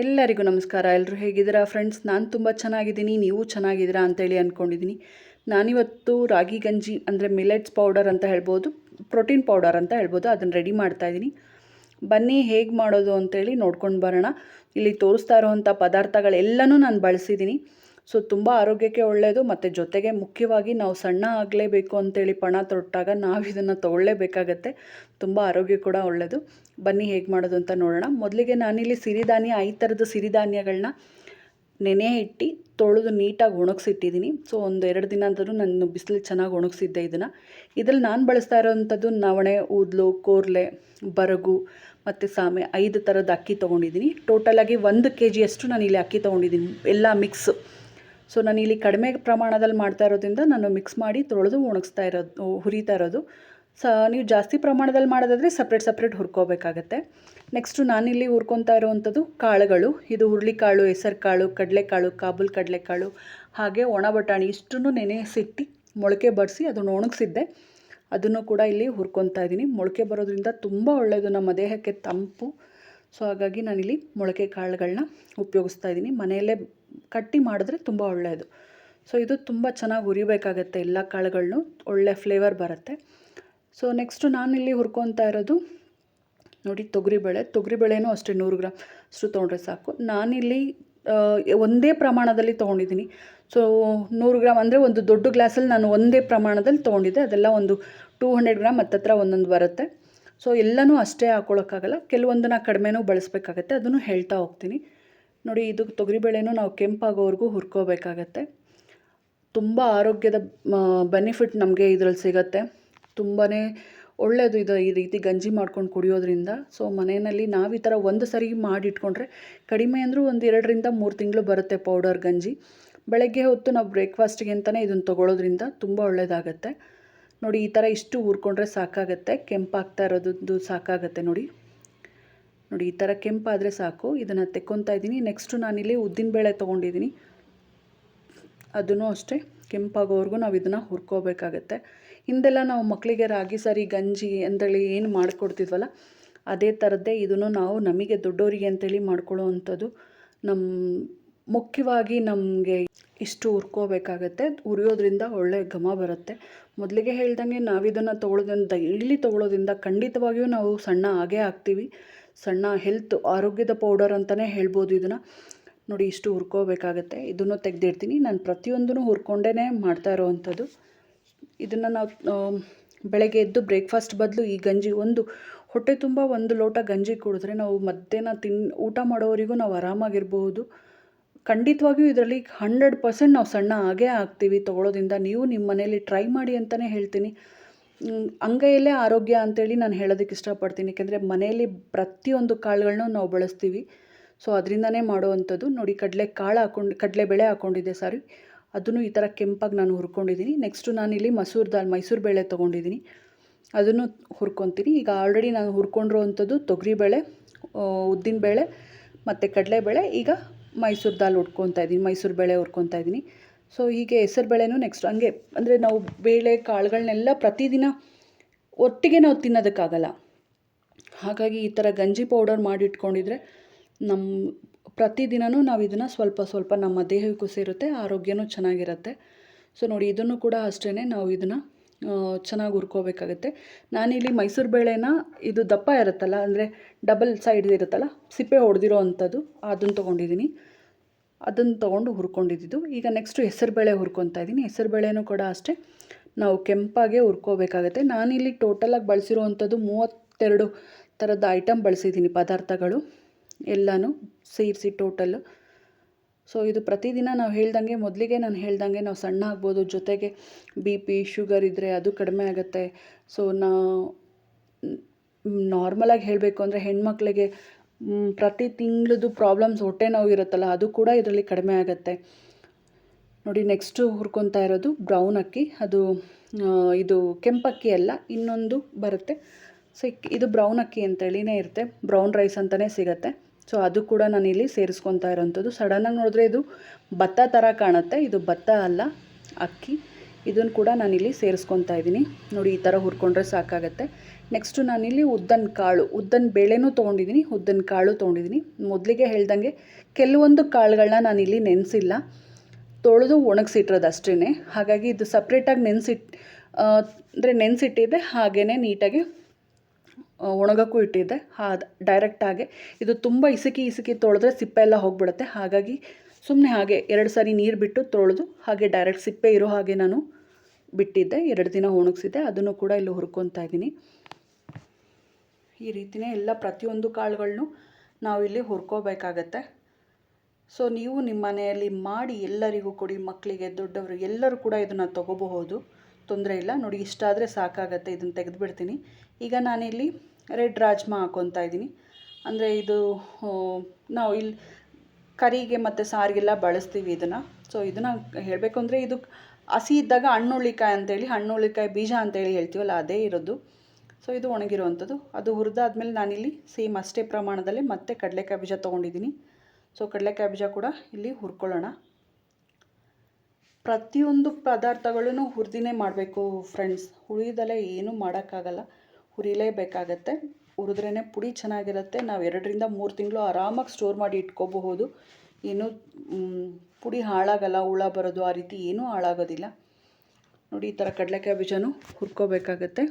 ಎಲ್ಲರಿಗೂ ನಮಸ್ಕಾರ. ಎಲ್ಲರೂ ಹೇಗಿದ್ದೀರಾ? ಫ್ರೆಂಡ್ಸ್, ನಾನು ತುಂಬ ಚೆನ್ನಾಗಿದ್ದೀನಿ. ನೀವು ಚೆನ್ನಾಗಿದ್ದೀರಾ ಅಂತೇಳಿ ಅಂದ್ಕೊಂಡಿದ್ದೀನಿ ನಾನಿವತ್ತು ರಾಗಿ ಗಂಜಿ ಅಂದರೆ ಮಿಲೆಟ್ಸ್ ಪೌಡರ್ ಅಂತ ಹೇಳ್ಬೋದು, ಪ್ರೋಟೀನ್ ಪೌಡರ್ ಅಂತ ಹೇಳ್ಬೋದು, ಅದನ್ನು ರೆಡಿ ಮಾಡ್ತಾಯಿದ್ದೀನಿ ಬನ್ನಿ, ಹೇಗೆ ಮಾಡೋದು ಅಂತೇಳಿ ನೋಡ್ಕೊಂಡು ಬರೋಣ. ಇಲ್ಲಿ ತೋರಿಸ್ತಾ ಇರೋವಂಥ ಪದಾರ್ಥಗಳೆಲ್ಲನೂ ನಾನು ಬಳಸಿದ್ದೀನಿ. ಸೊ ತುಂಬ ಆರೋಗ್ಯಕ್ಕೆ ಒಳ್ಳೆಯದು ಮತ್ತು ಜೊತೆಗೆ ಮುಖ್ಯವಾಗಿ ನಾವು ಸಣ್ಣ ಆಗಲೇಬೇಕು ಅಂತೇಳಿ ಪಣ ತೊಟ್ಟಾಗ ನಾವು ಇದನ್ನು ತೊಗೊಳ್ಳೇಬೇಕಾಗತ್ತೆ ತುಂಬ ಆರೋಗ್ಯ ಕೂಡ ಒಳ್ಳೆಯದು ಬನ್ನಿ ಹೇಗೆ ಮಾಡೋದು ಅಂತ ನೋಡೋಣ. ಮೊದಲಿಗೆ ನಾನಿಲ್ಲಿ ಸಿರಿಧಾನ್ಯ, ಐದು ಥರದ ಸಿರಿಧಾನ್ಯಗಳನ್ನ ನೆನೆ ಇಟ್ಟು ತೊಳೆದು ನೀಟಾಗಿ ಒಣಗಿಸಿಟ್ಟಿದ್ದೀನಿ ಸೊ ಒಂದು ಎರಡು ದಿನ ನಾನು ಬಿಸಿಲು ಚೆನ್ನಾಗಿ ಒಣಗಿಸಿದ್ದೆ ಇದನ್ನು. ಇದರಲ್ಲಿ ನಾನು ಬಳಸ್ತಾ ಇರೋವಂಥದ್ದು ನವಣೆ, ಊದ್ಲು, ಕೋರ್ಲೆ, ಬರಗು ಮತ್ತು ಸಾಮೆ ಐದು ಥರದ ಅಕ್ಕಿ ತೊಗೊಂಡಿದ್ದೀನಿ ಟೋಟಲಾಗಿ ಒಂದು ಕೆ ಜಿಯಷ್ಟು ನಾನು ಇಲ್ಲಿ ಅಕ್ಕಿ ತೊಗೊಂಡಿದ್ದೀನಿ ಎಲ್ಲ ಮಿಕ್ಸ್ ಸೊ ನಾನು ಇಲ್ಲಿ ಕಡಿಮೆ ಪ್ರಮಾಣದಲ್ಲಿ ಮಾಡ್ತಾ ಇರೋದ್ರಿಂದ ನಾನು ಮಿಕ್ಸ್ ಮಾಡಿ ತೊಳೆದು ಒಣಗಿಸ್ತಾ ಇರೋದು, ಹುರಿತಾ ಇರೋದು. ಸ ನೀವು ಜಾಸ್ತಿ ಪ್ರಮಾಣದಲ್ಲಿ ಮಾಡೋದಾದರೆ ಸಪ್ರೇಟ್ ಸಪ್ರೇಟ್ ಹುರ್ಕೋಬೇಕಾಗತ್ತೆ. ನೆಕ್ಸ್ಟು ನಾನಿಲ್ಲಿ ಹುರ್ಕೊತಾ ಇರುವಂಥದ್ದು ಕಾಳುಗಳು. ಇದು ಹುರುಳಿಕಾಳು ಹೆಸರು ಕಾಳು ಕಡಲೆಕಾಳು, ಕಾಬೂಲ್ ಕಡಲೆಕಾಳು, ಹಾಗೆ ಒಣ ಬಟಾಣಿ ಇಷ್ಟನ್ನು ನೆನೆಸಿಟ್ಟು ಮೊಳಕೆ ಬಡಿಸಿ ಅದನ್ನು ಒಣಗಿಸಿದ್ದೆ. ಅದನ್ನು ಕೂಡ ಇಲ್ಲಿ ಹುರ್ಕೊತಾ ಇದ್ದೀನಿ. ಮೊಳಕೆ ಬರೋದ್ರಿಂದ ತುಂಬ ಒಳ್ಳೆಯದು ನಮ್ಮ ದೇಹಕ್ಕೆ ತಂಪು. ಸೊ ಹಾಗಾಗಿ ನಾನಿಲ್ಲಿ ಮೊಳಕೆ ಕಾಳುಗಳನ್ನ ಉಪಯೋಗಿಸ್ತಾ ಇದ್ದೀನಿ. ಮನೆಯಲ್ಲೇ ಕಟ್ಟಿ ಮಾಡಿದ್ರೆ ತುಂಬ ಒಳ್ಳೆಯದು ಸೊ ಇದು ತುಂಬ ಚೆನ್ನಾಗಿ ಹುರಿಬೇಕಾಗತ್ತೆ ಎಲ್ಲ ಕಾಳುಗಳನ್ನು ಒಳ್ಳೆ ಫ್ಲೇವರ್ ಬರುತ್ತೆ. ಸೊ ನೆಕ್ಸ್ಟು ನಾನಿಲ್ಲಿ ಹುರ್ಕೊತಾ ಇರೋದು ನೋಡಿ ತೊಗರಿಬೇಳೆ ತೊಗರಿಬೇಳೆನೂ ಅಷ್ಟೇ ನೂರು ಗ್ರಾಮ್ ಅಷ್ಟು ತೊಗೊಂಡ್ರೆ ಸಾಕು. ನಾನಿಲ್ಲಿ ಒಂದೇ ಪ್ರಮಾಣದಲ್ಲಿ ತೊಗೊಂಡಿದ್ದೀನಿ. ಸೊ ನೂರು ಗ್ರಾಮ್ ಅಂದರೆ ಒಂದು ದೊಡ್ಡ ಗ್ಲಾಸಲ್ಲಿ ನಾನು ಒಂದೇ ಪ್ರಮಾಣದಲ್ಲಿ ತೊಗೊಂಡಿದ್ದೆ. ಅದೆಲ್ಲ ಒಂದು ಟೂ ಹಂಡ್ರೆಡ್ ಗ್ರಾಮ್ ಹತ್ತತ್ರ ಒಂದೊಂದು ಬರುತ್ತೆ. ಸೊ ಎಲ್ಲನೂ ಅಷ್ಟೇ ಹಾಕ್ಕೊಳಕ್ಕಾಗಲ್ಲ ಕೆಲವೊಂದನ್ನ ಕಡಿಮೆನೂ ಬಳಸಬೇಕಾಗತ್ತೆ. ಅದನ್ನು ಹೇಳ್ತಾ ಹೋಗ್ತೀನಿ. ನೋಡಿ, ಇದು ತೊಗರಿಬೇಳೆನೂ ನಾವು ಕೆಂಪಾಗೋವರೆಗೂ ಹುರ್ಕೋಬೇಕಾಗತ್ತೆ. ತುಂಬ ಆರೋಗ್ಯದ ಬೆನಿಫಿಟ್ ನಮಗೆ ಇದರಲ್ಲಿ ಸಿಗತ್ತೆ. ತುಂಬಾ ಒಳ್ಳೆಯದು ಇದು, ಈ ರೀತಿ ಗಂಜಿ ಮಾಡ್ಕೊಂಡು ಕುಡಿಯೋದ್ರಿಂದ. ಸೊ ಮನೆಯಲ್ಲಿ ನಾವು ಈ ಥರ ಒಂದು ಸರಿ ಮಾಡಿಟ್ಕೊಂಡ್ರೆ ಕಡಿಮೆ ಅಂದರೂ ಒಂದು ಎರಡರಿಂದ ಮೂರು ತಿಂಗಳು ಬರುತ್ತೆ ಪೌಡರ್ ಗಂಜಿ. ಬೆಳಗ್ಗೆ ಹೊತ್ತು ನಾವು ಬ್ರೇಕ್ಫಾಸ್ಟಿಗೆ ಅಂತಲೇ ಇದನ್ನು ತೊಗೊಳೋದ್ರಿಂದ ತುಂಬ ಒಳ್ಳೆಯದಾಗತ್ತೆ ನೋಡಿ, ಈ ಥರ ಇಷ್ಟು ಹುರ್ಕೊಂಡ್ರೆ ಸಾಕಾಗತ್ತೆ. ಕೆಂಪಾಗ್ತಾ ಇರೋದು ಸಾಕಾಗತ್ತೆ ನೋಡಿ. ನೋಡಿ, ಈ ಥರ ಕೆಂಪಾದರೆ ಸಾಕು. ಇದನ್ನು ತೆಕ್ಕೊತಾ ಇದ್ದೀನಿ. ನೆಕ್ಸ್ಟು ನಾನಿಲ್ಲಿ ಉದ್ದಿನಬೇಳೆ ತೊಗೊಂಡಿದ್ದೀನಿ. ಅದನ್ನು ಅಷ್ಟೇ, ಕೆಂಪಾಗೋವರೆಗೂ ನಾವು ಇದನ್ನು ಹುರ್ಕೋಬೇಕಾಗತ್ತೆ. ಹಿಂದೆಲ್ಲ ನಾವು ಮಕ್ಕಳಿಗೆ ರಾಗಿ, ಸರಿ, ಗಂಜಿ ಅಂತೇಳಿ ಏನು ಮಾಡಿಕೊಡ್ತಿದ್ವಲ್ಲ, ಅದೇ ಥರದ್ದೇ ಇದನ್ನು ನಾವು ನಮಗೆ ದೊಡ್ಡವರಿಗೆ ಅಂತೇಳಿ ಮಾಡ್ಕೊಳ್ಳೋ ಅಂಥದ್ದು ನಮ್ಮ ಮುಖ್ಯವಾಗಿ ನಮಗೆ ಇಷ್ಟು ಹುರ್ಕೋಬೇಕಾಗತ್ತೆ. ಹುರಿಯೋದ್ರಿಂದ ಒಳ್ಳೆ ಘಮ ಬರುತ್ತೆ. ಮೊದಲಿಗೆ ಹೇಳ್ದಂಗೆ ನಾವಿದನ್ನು ತೊಗೊಳೋದ್ರಿಂದ, ಡೈಲಿ ತೊಗೊಳೋದ್ರಿಂದ ಖಂಡಿತವಾಗಿಯೂ ನಾವು ಸಣ್ಣ ಆಗೇ ಆಗ್ತೀವಿ. ಸಣ್ಣ ಹೆಲ್ತ್ ಆರೋಗ್ಯದ ಪೌಡರ್ ಅಂತಲೇ ಹೇಳ್ಬೋದು ಇದನ್ನು. ನೋಡಿ, ಇಷ್ಟು ಹುರ್ಕೋಬೇಕಾಗತ್ತೆ. ಇದನ್ನು ತೆಗೆದಿಡ್ತೀನಿ. ನಾನು ಪ್ರತಿಯೊಂದೂ ಹುರ್ಕೊಂಡೇ ಮಾಡ್ತಾ ಇರೋವಂಥದ್ದು. ಇದನ್ನು ನಾವು ಬೆಳಗ್ಗೆ ಎದ್ದು ಬ್ರೇಕ್ಫಾಸ್ಟ್ ಬದಲು ಈ ಗಂಜಿ, ಒಂದು ಹೊಟ್ಟೆ ತುಂಬ ಒಂದು ಲೋಟ ಗಂಜಿ ಕುಡಿದ್ರೆ ನಾವು ಮಧ್ಯಾಹ್ನ ತಿನ್, ಊಟ ಮಾಡೋವರಿಗೂ ನಾವು ಆರಾಮಾಗಿರ್ಬೋದು ಖಂಡಿತವಾಗಿಯೂ ಇದರಲ್ಲಿ ಹಂಡ್ರೆಡ್ ಪರ್ಸೆಂಟ್ ನಾವು ಸಣ್ಣ ಆಗೇ ಆಗ್ತೀವಿ ತೊಗೊಳೋದ್ರಿಂದ ನೀವು ನಿಮ್ಮ ಮನೇಲಿ ಟ್ರೈ ಮಾಡಿ ಅಂತಲೇ ಹೇಳ್ತೀನಿ. ಅಂಗೈಯಲ್ಲೇ ಆರೋಗ್ಯ ಅಂತೇಳಿ ನಾನು ಹೇಳೋದಕ್ಕೆ ಇಷ್ಟಪಡ್ತೀನಿ. ಏಕೆಂದರೆ ಮನೆಯಲ್ಲಿ ಪ್ರತಿಯೊಂದು ಕಾಳುಗಳನ್ನೂ ನಾವು ಬಳಸ್ತೀವಿ. ಸೊ ಅದರಿಂದನೇ ಮಾಡುವಂಥದ್ದು. ನೋಡಿ, ಕಡಲೆ ಕಾಳು ಹಾಕ್ಕೊಂಡು ಕಡಲೆಬೇಳೆ ಹಾಕ್ಕೊಂಡಿದ್ದೆ ಸಾರಿ. ಅದನ್ನು ಈ ಥರ ಕೆಂಪಾಗಿ ನಾನು ಹುರ್ಕೊಂಡಿದ್ದೀನಿ. ನೆಕ್ಸ್ಟು ನಾನಿಲ್ಲಿ ಮಸೂರು ದಾಲ್, ಮೈಸೂರು ಬೇಳೆ ತೊಗೊಂಡಿದ್ದೀನಿ. ಅದನ್ನು ಹುರ್ಕೊತೀನಿ. ಈಗ ಆಲ್ರೆಡಿ ನಾನು ಹುರ್ಕೊಂಡಿರೋ ಅಂಥದ್ದು ಉದ್ದಿನ ಬೇಳೆ, ಮತ್ತು ಕಡಲೆಬೇಳೆ ಈಗ ಮೈಸೂರು ದಾಲ್ ಹುಡ್ಕೊತಾ ಇದ್ದೀನಿ. ಮೈಸೂರು ಬೇಳೆ ಹುರ್ಕೊತಾ ಇದ್ದೀನಿ. ಸೊ ಹೀಗೆ ಹೆಸರು ಬೇಳೆನೂ ನೆಕ್ಸ್ಟ್ ಹಂಗೆ, ಅಂದರೆ ನಾವು ಬೇಳೆ ಕಾಳುಗಳನ್ನೆಲ್ಲ ಪ್ರತಿದಿನ ಒಟ್ಟಿಗೆ ನಾವು ತಿನ್ನೋದಕ್ಕಾಗಲ್ಲ. ಹಾಗಾಗಿ ಈ ಥರ ಗಂಜಿ ಪೌಡರ್ ಮಾಡಿಟ್ಕೊಂಡಿದ್ರೆ ನಮ್ಮ ಪ್ರತಿದಿನವೂ ನಾವು ಇದನ್ನು ಸ್ವಲ್ಪ ಸ್ವಲ್ಪ ನಮ್ಮ ದೇಹಕ್ಕೂ ಸೇರುತ್ತೆ, ಆರೋಗ್ಯನೂ ಚೆನ್ನಾಗಿರುತ್ತೆ. ಸೊ ನೋಡಿ, ಇದನ್ನು ಕೂಡ ಅಷ್ಟೇ ನಾವು ಇದನ್ನು ಚೆನ್ನಾಗಿ ಹುರ್ಕೋಬೇಕಾಗುತ್ತೆ. ನಾನಿಲ್ಲಿ ಮೈಸೂರು ಬೇಳೆನ ಇದು ದಪ್ಪ ಇರುತ್ತಲ್ಲ, ಅಂದರೆ ಡಬಲ್ ಸೈಡ್ ಇರುತ್ತಲ್ಲ, ಸಿಪ್ಪೆ ಹೊಡೆದಿರೋ ಅಂಥದ್ದು ಅದನ್ನು ತೊಗೊಂಡಿದ್ದೀನಿ ಅದನ್ನು ತೊಗೊಂಡು ಹುರ್ಕೊಂಡಿದ್ದು. ಈಗ ನೆಕ್ಸ್ಟು ಹೆಸರುಬೇಳೆ ಹುರ್ಕೊತಾ ಇದ್ದೀನಿ. ಹೆಸರುಬೇಳೆನೂ ಕೂಡ ಅಷ್ಟೇ. ನಾವು ಕೆಂಪಾಗೆ ಹುರ್ಕೋಬೇಕಾಗತ್ತೆ. ನಾನಿಲ್ಲಿ ಟೋಟಲಾಗಿ ಬಳಸಿರುವಂಥದ್ದು ಮೂವತ್ತೆರಡು ಥರದ ಐಟಮ್ ಬಳಸಿದ್ದೀನಿ ಪದಾರ್ಥಗಳು. ಎಲ್ಲನೂ ಸೇರಿಸಿ ಟೋಟಲ್ಲು ಸೊ ಇದು ಪ್ರತಿದಿನ ನಾವು ಹೇಳ್ದಂಗೆ ಮೊದಲಿಗೆ ನಾನು ಹೇಳ್ದಂಗೆ ನಾವು ಸಣ್ಣ ಆಗ್ಬೋದು. ಜೊತೆಗೆ ಬಿ ಪಿ ಶುಗರ್ ಇದ್ದರೆ ಅದು ಕಡಿಮೆ ಆಗುತ್ತೆ. ಸೊ ನಾ ನಾರ್ಮಲಾಗಿ ಹೇಳಬೇಕು ಅಂದರೆ ಹೆಣ್ಮಕ್ಳಿಗೆ ಪ್ರತಿ ತಿಂಗಳದ್ದು ಪ್ರಾಬ್ಲಮ್ಸ್ ಹೊಟ್ಟೆ ನೋವು ಇರುತ್ತಲ್ಲ, ಅದು ಕೂಡ ಇದರಲ್ಲಿ ಕಡಿಮೆ ಆಗುತ್ತೆ. ನೋಡಿ ನೆಕ್ಸ್ಟು ಹುರ್ಕೊತಾ ಇರೋದು ಬ್ರೌನ್ ಅಕ್ಕಿ. ಅದು ಇದು ಕೆಂಪಕ್ಕಿ ಅಲ್ಲ, ಇನ್ನೊಂದು ಬರುತ್ತೆ. ಸೊ ಇದು ಬ್ರೌನ್ ಅಕ್ಕಿ ಅಂತೇಳಿನೇ ಇರುತ್ತೆ. ಬ್ರೌನ್ ರೈಸ್ ಅಂತಲೇ ಸಿಗುತ್ತೆ. ಸೊ ಅದು ಕೂಡ ನಾನು ಇಲ್ಲಿ ಸೇರಿಸ್ಕೊತಾ ಇರೋವಂಥದ್ದು ಸಡನ್ನಾಗಿ ನೋಡಿದ್ರೆ ಇದು ಭತ್ತ ಥರ ಕಾಣುತ್ತೆ. ಇದು ಭತ್ತ ಅಲ್ಲ, ಅಕ್ಕಿ. ಇದನ್ನು ಕೂಡ ನಾನಿಲ್ಲಿ ಸೇರಿಸ್ಕೊತಾ ಇದ್ದೀನಿ. ನೋಡಿ, ಈ ಥರ ಹುರ್ಕೊಂಡ್ರೆ ಸಾಕಾಗತ್ತೆ. ನೆಕ್ಸ್ಟು ನಾನಿಲ್ಲಿ ಉದ್ದನ್ ಕಾಳು, ಉದ್ದನ್ ಬೇಳೆನೂ ತೊಗೊಂಡಿದ್ದೀನಿ, ಉದ್ದನ್ ಕಾಳು ತೊಗೊಂಡಿದ್ದೀನಿ. ಮೊದಲಿಗೆ ಹೇಳ್ದಂಗೆ ಕೆಲವೊಂದು ಕಾಳುಗಳನ್ನ ನಾನಿಲ್ಲಿ ನೆನೆಸಿಲ್ಲ. ತೊಳೆದು ಒಣಗಿಸಿಟ್ಟಿರೋದು ಅಷ್ಟೇ ಹಾಗಾಗಿ ಇದು ಸಪ್ರೇಟಾಗಿ ನೆನೆಸಿಟ್ ಅಂದರೆ ನೆನೆಸಿಟ್ಟಿದ್ದೆ ಹಾಗೆಯೇ ನೀಟಾಗಿ ಒಣಗೋಕ್ಕೂ ಒಣಗಕ್ಕೂ ಇಟ್ಟಿದ್ದೆ. ಹಾ ಡೈರೆಕ್ಟಾಗೆ ಇದು ತುಂಬ ಇಸುಕಿ ಇಸುಕಿ ತೊಳೆದ್ರೆ ಸಿಪ್ಪೆ ಎಲ್ಲ ಹೋಗ್ಬಿಡುತ್ತೆ. ಹಾಗಾಗಿ ಸುಮ್ಮನೆ ಹಾಗೆ ಎರಡು ಸಾರಿ ನೀರು ಬಿಟ್ಟು ತೊಳೆದು ಹಾಗೆ ಡೈರೆಕ್ಟ್ ಸಿಪ್ಪೆ ಇರೋ ಹಾಗೆ ನಾನು ಬಿಟ್ಟಿದ್ದೆ, ಎರಡು ದಿನ ಒಣಗಿಸಿದ್ದೆ, ಅದನ್ನು ಕೂಡ ಇಲ್ಲಿ ಹುರ್ಕೊತಾ ಇದ್ದೀನಿ. ಈ ರೀತಿಯೇ ಎಲ್ಲ ಪ್ರತಿಯೊಂದು ಕಾಳುಗಳನ್ನು ನಾವಿಲ್ಲಿ ಹುರ್ಕೋಬೇಕಾಗತ್ತೆ. ಸೊ, ನೀವು ನಿಮ್ಮ ಮನೆಯಲ್ಲಿ ಮಾಡಿ ಎಲ್ಲರಿಗೂ ಕೊಡಿ, ಮಕ್ಕಳಿಗೆ, ದೊಡ್ಡವರು, ಎಲ್ಲರೂ ಕೂಡ ಇದನ್ನು ತೊಗೋಬಹುದು, ತೊಂದರೆ ಇಲ್ಲ. ನೋಡಿ ಇಷ್ಟಾದರೆ ಸಾಕಾಗತ್ತೆ, ಇದನ್ನು ತೆಗೆದುಬಿಡ್ತೀನಿ. ಈಗ ನಾನಿಲ್ಲಿ ರೆಡ್ ರಾಜ್ಮಾ ಹಾಕೊತಾ ಇದ್ದೀನಿ. ಅಂದರೆ ಇದು ನಾವು ಇಲ್ಲಿ ಕರಿಗೆ ಮತ್ತು ಸಾರಿಗೆಲ್ಲ ಬಳಸ್ತೀವಿ ಇದನ್ನು. ಸೊ, ಇದನ್ನು ಹೇಳಬೇಕು ಅಂದರೆ ಇದು ಹಸಿ ಇದ್ದಾಗ ಹಣ್ಣುಳ್ಳಿಕಾಯಿ ಅಂತೇಳಿ, ಹಣ್ಣುಳ್ಳಿಕಾಯಿ ಬೀಜ ಅಂತೇಳಿ ಹೇಳ್ತೀವಲ್ಲ, ಅದೇ ಇರೋದು. ಸೊ ಇದು ಒಣಗಿರುವಂಥದ್ದು. ಅದು ಹುರಿದಾದ್ಮೇಲೆ ನಾನಿಲ್ಲಿ ಸೇಮ್ ಅಷ್ಟೇ ಪ್ರಮಾಣದಲ್ಲಿ ಮತ್ತೆ ಕಡಲೆಕಾಯಿ ಬೀಜ ತೊಗೊಂಡಿದ್ದೀನಿ. ಸೊ ಕಡಲೆಕಾಯಿ ಬೀಜ ಕೂಡ ಇಲ್ಲಿ ಹುರ್ಕೊಳ್ಳೋಣ. ಪ್ರತಿಯೊಂದು ಪದಾರ್ಥಗಳನ್ನು ಹುರಿದಿನೇ ಮಾಡಬೇಕು ಫ್ರೆಂಡ್ಸ್ ಹುರಿದಲ್ಲೇ ಏನೂ ಮಾಡೋಕ್ಕಾಗಲ್ಲ. ಹುರಿಲೇಬೇಕಾಗತ್ತೆ. ಹುರಿದ್ರೇ ಪುಡಿ ಚೆನ್ನಾಗಿರುತ್ತೆ. ನಾವು ಎರಡರಿಂದ ಮೂರು ತಿಂಗಳು ಆರಾಮಾಗಿ ಸ್ಟೋರ್ ಮಾಡಿ ಇಟ್ಕೋಬಹುದು. ಏನು ಪುಡಿ ಹಾಳಾಗಲ್ಲ, ಹುಳ ಬರೋದು ಆ ರೀತಿ ಏನೂ ಹಾಳಾಗೋದಿಲ್ಲ. ನೋಡಿ ಈ ಥರ ಕಡಲೆಕಾಯಿ ಬೀಜನೂ ಹುರ್ಕೋಬೇಕಾಗತ್ತೆ.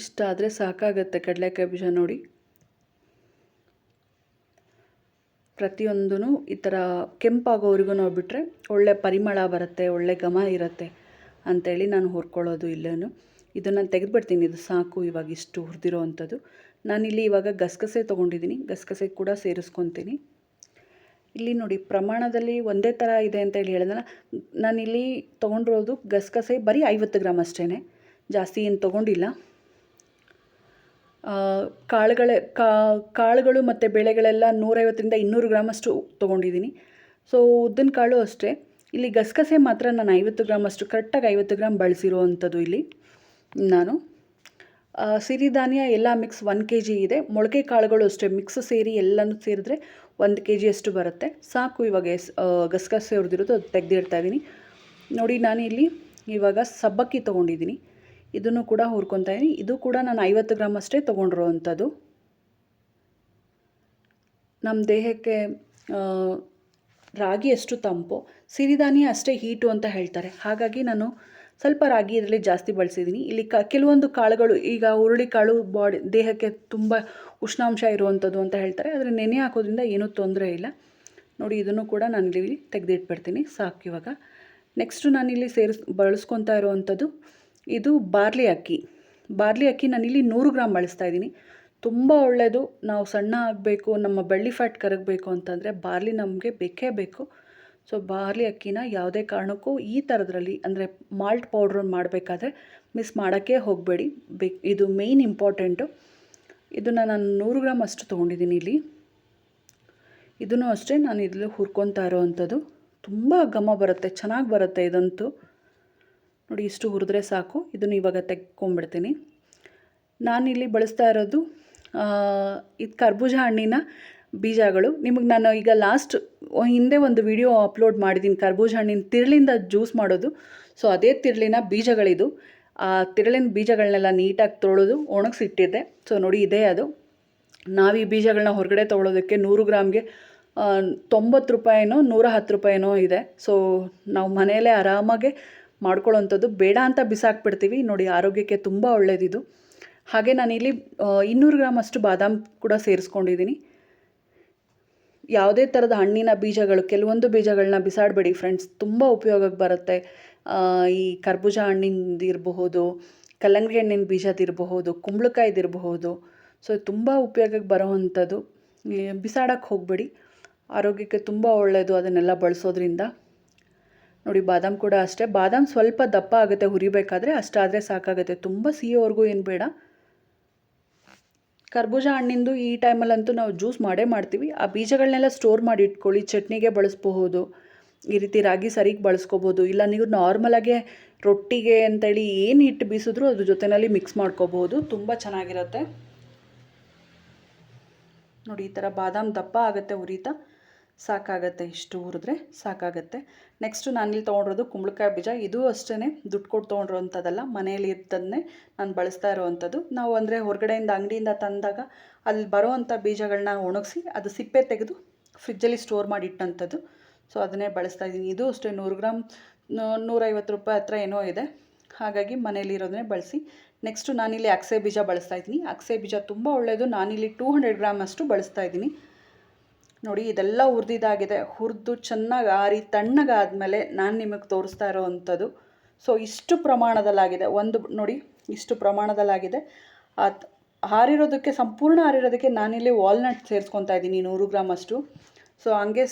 ಇಷ್ಟ ಆದರೆ ಸಾಕಾಗತ್ತೆ ಕಡಲೆಕಾಯಿ ಬೀಜ ನೋಡಿ. ಪ್ರತಿಯೊಂದೂ ಈ ಥರ ಕೆಂಪಾಗೋವರೆಗೂ ನಾವು ಬಿಟ್ಟರೆ ಒಳ್ಳೆ ಪರಿಮಳ ಬರುತ್ತೆ, ಒಳ್ಳೆ ಘಮ ಇರುತ್ತೆ ಅಂಥೇಳಿ ನಾನು ಹುರ್ಕೊಳ್ಳೋದು ಇಲ್ಲೇನು. ಇದನ್ನು ತೆಗೆದುಬಿಡ್ತೀನಿ, ಇದು ಸಾಕು ಇವಾಗ ಇಷ್ಟು ಹುರಿದಿರೋ ಅಂಥದ್ದು ನಾನಿಲ್ಲಿ ಇವಾಗ ಗಸಗಸೆ ತೊಗೊಂಡಿದ್ದೀನಿ. ಗಸಗಸೆ ಕೂಡ ಸೇರಿಸ್ಕೊತೀನಿ. ಇಲ್ಲಿ ನೋಡಿ, ಪ್ರಮಾಣದಲ್ಲಿ ಒಂದೇ ಥರ ಇದೆ ಅಂತ ಹೇಳಿ ಹೇಳಿದ್ನಲ್ಲ ನಾನಿಲ್ಲಿ ತೊಗೊಂಡಿರೋದು ಗಸಗಸೆ ಬರೀ ಐವತ್ತು ಗ್ರಾಮ್ ಅಷ್ಟೇ ಜಾಸ್ತಿ ಏನು ತೊಗೊಂಡಿಲ್ಲ. ಕಾಳುಗಳೇ ಕಾಳುಗಳು ಮತ್ತು ಬೆಳೆಗಳೆಲ್ಲ ನೂರೈವತ್ತರಿಂದ ಇನ್ನೂರು ಗ್ರಾಮಷ್ಟು ತೊಗೊಂಡಿದ್ದೀನಿ. ಸೊ, ಉದ್ದಿನ ಕಾಳು ಅಷ್ಟೇ. ಇಲ್ಲಿ ಗಸಗಸೆ ಮಾತ್ರ ನಾನು ಐವತ್ತು ಗ್ರಾಮ್ ಅಷ್ಟು ಕರೆಕ್ಟಾಗಿ ಐವತ್ತು ಗ್ರಾಮ್ ಬಳಸಿರೋ ಅಂಥದ್ದು ಇಲ್ಲಿ ನಾನು. ಸಿರಿಧಾನ್ಯ ಎಲ್ಲ ಮಿಕ್ಸ್ ಒನ್ ಕೆ ಜಿ ಇದೆ. ಮೊಳಕೆ ಕಾಳುಗಳು ಅಷ್ಟೇ ಮಿಕ್ಸ್ ಸೇರಿ ಎಲ್ಲನೂ ಸೇರಿದ್ರೆ ಒಂದು ಕೆ ಜಿಯಷ್ಟು ಬರುತ್ತೆ. ಸಾಕು ಇವಾಗ ಎಸ್ ಗಸಗಸೆ ಹುರಿದಿರೋದು ಅದು ತೆಗೆದಿಡ್ತಾ ಇದ್ದೀನಿ ನೋಡಿ, ನಾನು ಇಲ್ಲಿ ಇವಾಗ ಸಬ್ಬಕ್ಕಿ ತೊಗೊಂಡಿದ್ದೀನಿ ಇದನ್ನು ಕೂಡ ಹುರ್ಕೊತಾ ಇದ್ದೀನಿ ಇದು ಕೂಡ ನಾನು ಐವತ್ತು ಗ್ರಾಮ್ ಅಷ್ಟೇ ತೊಗೊಂಡಿರೋ ಅಂಥದ್ದು ನಮ್ಮ ದೇಹಕ್ಕೆ ರಾಗಿ ಅಷ್ಟು ತಂಪು. ಸಿರಿಧಾನ್ಯ ಅಷ್ಟೇ ಹೀಟು ಅಂತ ಹೇಳ್ತಾರೆ. ಹಾಗಾಗಿ ನಾನು ಸ್ವಲ್ಪ ರಾಗಿ ಇದರಲ್ಲಿ ಜಾಸ್ತಿ ಬಳಸಿದ್ದೀನಿ ಇಲ್ಲಿ ಕ, ಕೆಲವೊಂದು ಕಾಳುಗಳು, ಈಗ ಹುರುಳಿ ಕಾಳು ಬಾಡಿ, ದೇಹಕ್ಕೆ ತುಂಬ ಉಷ್ಣಾಂಶ ಇರುವಂಥದ್ದು ಅಂತ ಹೇಳ್ತಾರೆ. ಆದರೆ ನೆನೆ ಹಾಕೋದ್ರಿಂದ ಏನೂ ತೊಂದರೆ ಇಲ್ಲ. ನೋಡಿ, ಇದನ್ನು ಕೂಡ ನಾನು ಇಲ್ಲಿ ತೆಗೆದಿಟ್ಬಿಡ್ತೀನಿ. ಸಾಕು ಇವಾಗ. ನೆಕ್ಸ್ಟು ನಾನಿಲ್ಲಿ ಸೇರಿಸ್, ಬಳಸ್ಕೊತಾ ಇರುವಂಥದ್ದು ಇದು ಬಾರ್ಲಿ ಅಕ್ಕಿ. ಬಾರ್ಲಿ ಅಕ್ಕಿ ನಾನಿಲ್ಲಿ ನೂರು ಗ್ರಾಮ್ ಬಳಸ್ತಾ ಇದ್ದೀನಿ. ತುಂಬ ಒಳ್ಳೆಯದು ನಾವು ಸಣ್ಣ ಆಗಬೇಕು, ನಮ್ಮ ಬೆಳ್ಳಿ ಫ್ಯಾಟ್ ಕರಗಬೇಕು ಅಂತಂದರೆ ಬಾರ್ಲಿ ನಮಗೆ ಬೇಕೇ ಬೇಕು. ಸೊ ಬಾರ್ಲಿ ಅಕ್ಕಿನ ಯಾವುದೇ ಕಾರಣಕ್ಕೂ ಈ ಥರದ್ರಲ್ಲಿ, ಅಂದರೆ ಮಾಲ್ಟ್ ಪೌಡ್ರ್ ಮಾಡಬೇಕಾದ್ರೆ ಮಿಸ್ ಮಾಡೋಕ್ಕೆ ಹೋಗಬೇಡಿ. ಇದು ಮೇಯ್ನ್ ಇಂಪಾರ್ಟೆಂಟು ಇದನ್ನು ನಾನು ನೂರು ಗ್ರಾಮ್ ಅಷ್ಟು ತೊಗೊಂಡಿದ್ದೀನಿ ಇಲ್ಲಿ. ಇದನ್ನು ಅಷ್ಟೇ ನಾನು ಇದರಲ್ಲಿ ಹುರ್ಕೊತಾ ಇರೋವಂಥದ್ದು. ತುಂಬ ಘಮ ಬರುತ್ತೆ, ಚೆನ್ನಾಗಿ ಬರುತ್ತೆ ಇದಂತೂ. ನೋಡಿ, ಇಷ್ಟು ಹುರಿದ್ರೆ ಸಾಕು. ಇದನ್ನು ಇವಾಗ ನಾನು ನಾನಿಲ್ಲಿ ಬಳಸ್ತಾ ಇರೋದು ಇದು ಕರ್ಬೂಜ ಹಣ್ಣಿನ ಬೀಜಗಳು. ನಿಮಗೆ ನಾನು ಈಗ ಲಾಸ್ಟ್ ಹಿಂದೆ ಒಂದು ವಿಡಿಯೋ ಅಪ್ಲೋಡ್ ಮಾಡಿದ್ದೀನಿ ಕರ್ಬೂಜ ಹಣ್ಣಿನ ತಿರುಳಿಂದ ಜ್ಯೂಸ್ ಮಾಡೋದು. ಸೊ ಅದೇ ತಿರುಳಿನ ಬೀಜಗಳಿದು. ಆ ತಿರುಳಿನ ಬೀಜಗಳನ್ನೆಲ್ಲ ನೀಟಾಗಿ ತೊಳೆದು ಒಣಗಿಸಿಟ್ಟಿದ್ದೆ. ಸೊ ನೋಡಿ ಇದೇ ಅದು. ನಾವು ಈ ಬೀಜಗಳನ್ನ ಹೊರಗಡೆ ತೊಗೊಳೋದಕ್ಕೆ ನೂರು ಗ್ರಾಮ್ಗೆ ತೊಂಬತ್ತು ರೂಪಾಯಿನೋ, ನೂರ ಹತ್ತು ರೂಪಾಯಿನೋ ಇದೆ. ಸೊ ನಾವು ಮನೆಯಲ್ಲೇ ಆರಾಮಾಗೆ ಮಾಡ್ಕೊಳ್ಳೋವಂಥದ್ದು ಬೇಡ ಅಂತ ಬಿಸಾಕ್ಬಿಡ್ತೀವಿ. ನೋಡಿ ಆರೋಗ್ಯಕ್ಕೆ ತುಂಬ ಒಳ್ಳೆಯದಿದು ಹಾಗೆ ನಾನಿಲ್ಲಿ ಇನ್ನೂರು ಗ್ರಾಮ್ ಅಷ್ಟು ಬಾದಾಮ್ ಕೂಡ ಸೇರಿಸ್ಕೊಂಡಿದ್ದೀನಿ ಯಾವುದೇ ಥರದ ಹಣ್ಣಿನ ಬೀಜಗಳು, ಕೆಲವೊಂದು ಬೀಜಗಳನ್ನ ಬಿಸಾಡಬೇಡಿ ಫ್ರೆಂಡ್ಸ್ ತುಂಬ ಉಪಯೋಗಕ್ಕೆ ಬರುತ್ತೆ. ಈ ಕರ್ಬೂಜ ಹಣ್ಣಿಂದು ಇರಬಹುದು, ಕಲ್ಲಂಗಡಿ ಹಣ್ಣಿನ ಬೀಜದಿರಬಹುದು ಕುಂಬಳಕಾಯ್ದಿರಬಹುದು ಸೊ ತುಂಬ ಉಪಯೋಗಕ್ಕೆ ಬರೋವಂಥದ್ದು. ಬಿಸಾಡಕ್ಕೆ ಹೋಗಬೇಡಿ. ಆರೋಗ್ಯಕ್ಕೆ ತುಂಬ ಒಳ್ಳೆಯದು ಅದನ್ನೆಲ್ಲ ಬಳಸೋದ್ರಿಂದ. ನೋಡಿ, ಬಾದಾಮ್ ಕೂಡ ಅಷ್ಟೇ. ಬಾದಾಮ್ ಸ್ವಲ್ಪ ದಪ್ಪ ಆಗುತ್ತೆ, ಹುರಿಬೇಕಾದ್ರೆ ಅಷ್ಟಾದರೆ ಸಾಕಾಗುತ್ತೆ. ತುಂಬ ಸಿಹಿವರೆಗೂ ಏನು ಬೇಡ. ಕರ್ಬೂಜ ಹಣ್ಣಿಂದು ಈ ಟೈಮಲ್ಲಂತೂ ನಾವು ಜ್ಯೂಸ್ ಮಾಡೇ ಮಾಡ್ತೀವಿ. ಆ ಬೀಜಗಳನ್ನೆಲ್ಲ ಸ್ಟೋರ್ ಮಾಡಿ ಇಟ್ಕೊಳ್ಳಿ, ಚಟ್ನಿಗೆ ಬಳಸ್ಬಹುದು. ಈ ರೀತಿ ರಾಗಿ ಸರಿಗೆ ಬಳಸ್ಕೋಬೋದು ಇಲ್ಲ, ನೀವು ನಾರ್ಮಲಾಗೆ ರೊಟ್ಟಿಗೆ ಅಂತೇಳಿ ಏನು ಹಿಟ್ಟು ಬೀಸಿದ್ರು ಅದ್ರ ಜೊತೆಯಲ್ಲಿ ಮಿಕ್ಸ್ ಮಾಡ್ಕೋಬಹುದು. ತುಂಬ ಚೆನ್ನಾಗಿರುತ್ತೆ. ನೋಡಿ, ಈ ಥರ ಬಾದಾಮ್ ದಪ್ಪ ಆಗುತ್ತೆ ಉರಿತಾ. ಸಾಕಾಗತ್ತೆ, ಇಷ್ಟು ಹುರಿದ್ರೆ ಸಾಕಾಗತ್ತೆ. ನೆಕ್ಸ್ಟು ನಾನಿಲ್ಲಿ ತೊಗೊಂಡಿರೋದು ಕುಂಬಳಕಾಯಿ ಬೀಜ. ಇದು ಅಷ್ಟೇ ದುಡ್ಡು ಕೊಟ್ಟು ತೊಗೊಂಡಿರೋವಂಥದ್ದಲ್ಲ ಮನೆಯಲ್ಲಿ ಇದ್ದದನ್ನೇ ನಾನು ಬಳಸ್ತಾ ಇರೋವಂಥದ್ದು. ನಾವು ಅಂದರೆ ಹೊರಗಡೆಯಿಂದ ಅಂಗಡಿಯಿಂದ ತಂದಾಗ ಅಲ್ಲಿ ಬರೋವಂಥ ಬೀಜಗಳನ್ನ ಒಣಗಿಸಿ ಅದು ಸಿಪ್ಪೆ ತೆಗೆದು ಫ್ರಿಜ್ಜಲ್ಲಿ ಸ್ಟೋರ್ ಮಾಡಿ ಇಟ್ಟಂಥದ್ದು ಸೊ ಅದನ್ನೇ ಬಳಸ್ತಾ ಇದ್ದೀನಿ. ಇದು ಅಷ್ಟೇ, ನೂರು ಗ್ರಾಮ್ ನೂರೈವತ್ತು ರೂಪಾಯಿ ಹತ್ರ ಏನೋ ಇದೆ. ಹಾಗಾಗಿ ಮನೇಲಿರೋದನ್ನೇ ಬಳಸಿ. ನೆಕ್ಸ್ಟು ನಾನಿಲ್ಲಿ ಅಕ್ಸೆ ಬೀಜ ಬಳಸ್ತಾ ಇದ್ದೀನಿ. ಅಕ್ಸೆ ಬೀಜ ತುಂಬ ಒಳ್ಳೆಯದು ನಾನಿಲ್ಲಿ ಟೂ ಹಂಡ್ರೆಡ್ ಗ್ರಾಮ್ ಅಷ್ಟು ಬಳಸ್ತಾ ಇದ್ದೀನಿ. ನೋಡಿ, ಇದೆಲ್ಲ ಹುರಿದಿದ್ದಾಗಿದೆ ಹುರಿದು ಚೆನ್ನಾಗಿ ಆರಿ ತಣ್ಣಗಾದಮೇಲೆ ನಾನು ನಿಮಗೆ ತೋರಿಸ್ತಾ ಇರೋವಂಥದ್ದು. ಸೊ ಇಷ್ಟು ಪ್ರಮಾಣದಲ್ಲಾಗಿದೆ. ಒಂದು ನೋಡಿ, ಇಷ್ಟು ಪ್ರಮಾಣದಲ್ಲಾಗಿದೆ. ಅದು ಹಾರಿರೋದಕ್ಕೆ ಸಂಪೂರ್ಣ ಹಾರಿರೋದಕ್ಕೆ ನಾನಿಲ್ಲಿ ವಾಲ್ನಟ್ ಸೇರಿಸ್ಕೊತಾ ಇದ್ದೀನಿ, ನೂರು ಗ್ರಾಮ್ ಅಷ್ಟು. ಸೊ ಹಂಗೆ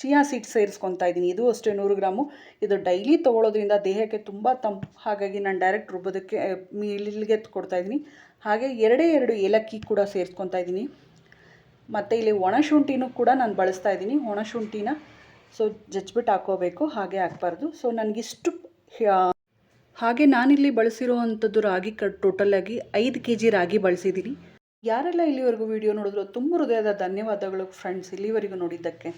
ಚಿಯಾ ಸೀಡ್ಸ್ ಸೇರಿಸ್ಕೊತಾ ಇದ್ದೀನಿ. ಇದು ಅಷ್ಟೇ ನೂರು ಗ್ರಾಮು. ಇದು ಡೈಲಿ ತೊಗೊಳೋದ್ರಿಂದ ದೇಹಕ್ಕೆ ತುಂಬ ತಂಪು. ಹಾಗಾಗಿ ನಾನು ಡೈರೆಕ್ಟ್ ರುಬ್ಬೋದಕ್ಕೆ ಮಿಲ್ಲಿಗೆ ಕೊಡ್ತಾ ಇದ್ದೀನಿ. ಹಾಗೆ ಎರಡೇ ಎರಡು ಏಲಕ್ಕಿ ಕೂಡ ಸೇರಿಸ್ಕೊತಾ ಇದ್ದೀನಿ. ಮತ್ತು ಇಲ್ಲಿ ಒಣಶುಂಠಿನೂ ಕೂಡ ನಾನು ಬಳಸ್ತಾ ಇದ್ದೀನಿ. ಒಣಶುಂಠಿನ ಸೊ ಜಜ್ಬಿಟ್ಟು ಹಾಕೋಬೇಕು, ಹಾಗೆ ಹಾಕ್ಬಾರ್ದು. ಸೊ ನನಗಿಷ್ಟು ಹಾಗೆ ನಾನಿಲ್ಲಿ ಬಳಸಿರುವಂಥದ್ದು ರಾಗಿ ಕ ಟೋಟಲಾಗಿ ಐದು ಕೆ ಜಿ ರಾಗಿ ಬಳಸಿದ್ದೀನಿ. ಯಾರೆಲ್ಲ ಇಲ್ಲಿವರೆಗೂ ವಿಡಿಯೋ ನೋಡಿದ್ರು ತುಂಬ ಹೃದಯದ ಧನ್ಯವಾದಗಳು ಫ್ರೆಂಡ್ಸ್ ಇಲ್ಲಿವರೆಗೂ ನೋಡಿದ್ದಕ್ಕೆ.